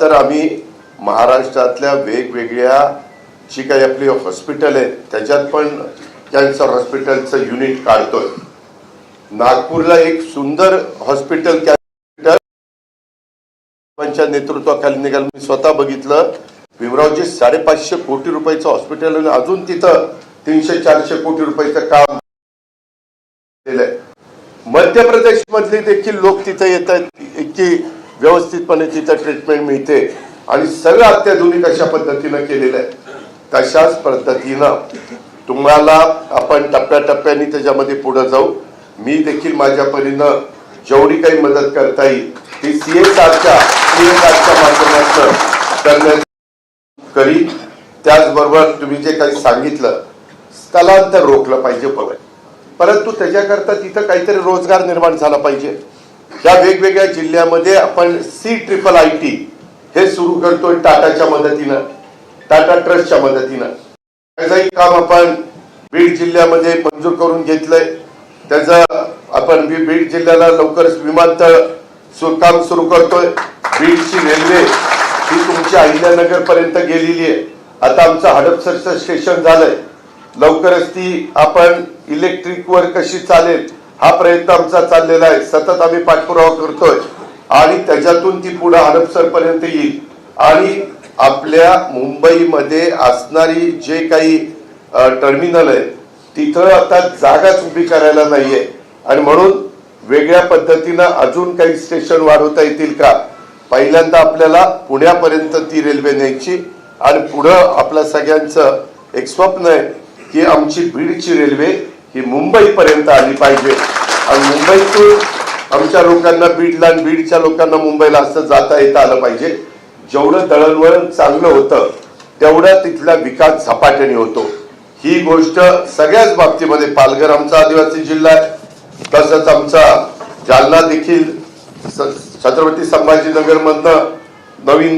तर आम्ही महाराष्ट्रातल्या वेगवेगळ्या जी काही आपली हॉस्पिटल आहेत त्याच्यात पण कॅन्सर हॉस्पिटलचं युनिट काढतोय. नागपूरला एक सुंदर हॉस्पिटल कॅन्सर नेतृत्वाखाली निघाल. मी स्वतः बघितलं भीमरावजी साडेपाचशे कोटी रुपयाचं हॉस्पिटल आणि अजून तिथं तीनशे चारशे कोटी रुपयाचं काम केलंय. मध्य प्रदेश मधले देखील लोक तिथे येत आहेत की व्यवस्थितपणे तिथं ट्रीटमेंट मिळते. आणि सगळं अत्याधुनिक अशा पद्धतीनं केलेलं आहे. तशाच पद्धतीनं तुम्हाला आपण टप्प्याटप्प्याने त्याच्यामध्ये पुढे जाऊ. मी देखील माझ्या परीनं जेवढी काही मदत करता येईल ती सी एस आरच्या सी एस आरच्या माध्यमातून करण्यात करी त्याचबरोबर तुम्ही जे काही सांगितलं स्थलांतर रोखलं पाहिजे बघा परंतु त्याच्याकरता तिथं काहीतरी रोजगार निर्माण झाला पाहिजे. या वेगवेगळ्या जिल्ह्यामध्ये आपण सी ट्रिपल आय टी हे सुरू करतोय टाटाच्या मदतीनं टाटा ट्रस्टच्या मदतीनं. त्याचंही काम आपण बीड जिल्ह्यामध्ये मंजूर करून घेतलंय. त्याचं आपण बी- बीड जिल्ह्याला लवकरच विमानतळ काम सुरू करतोय. बीडची रेल्वे ही तुमच्या अहिल्यानगर पर्यंत गेलेली आहे. आता आमचं हडपसरचं स्टेशन झालंय. लवकरच ती आपण इलेक्ट्रिक वर कशी चालेल हा प्रयत्न आमचा चाललेला आहे. सतत आम्ही पाठपुरावा करतोय आणि त्याच्यातून ती पुढे हडपसर पर्यंत येईल. आणि आपल्या मुंबईमध्ये असणारी जे काही टर्मिनल आहे तिथं आता जागाच उभी करायला नाहीये. आणि म्हणून वेगळ्या पद्धतीनं अजून काही स्टेशन वाढवता येतील का? पहिल्यांदा आपल्याला पुण्यापर्यंत ती रेल्वे न्यायची आणि पुढं आपल्या सगळ्यांचं एक स्वप्न आहे की आमची बीडची रेल्वे ही मुंबईपर्यंत आली पाहिजे. आणि मुंबईतून आमच्या लोकांना बीडला आणि बीडच्या लोकांना मुंबईला असं जाता येता आलं पाहिजे. जेवढं दळणवळण चांगलं होतं तेवढा तिथला विकास झपाट्याने होतो. ही गोष्ट सगळ्याच बाबतीमध्ये पालघर आमचा आदिवासी जिल्हा आहे. तसंच आमचा जालना देखील छत्रपती संभाजीनगर मधनं नवीन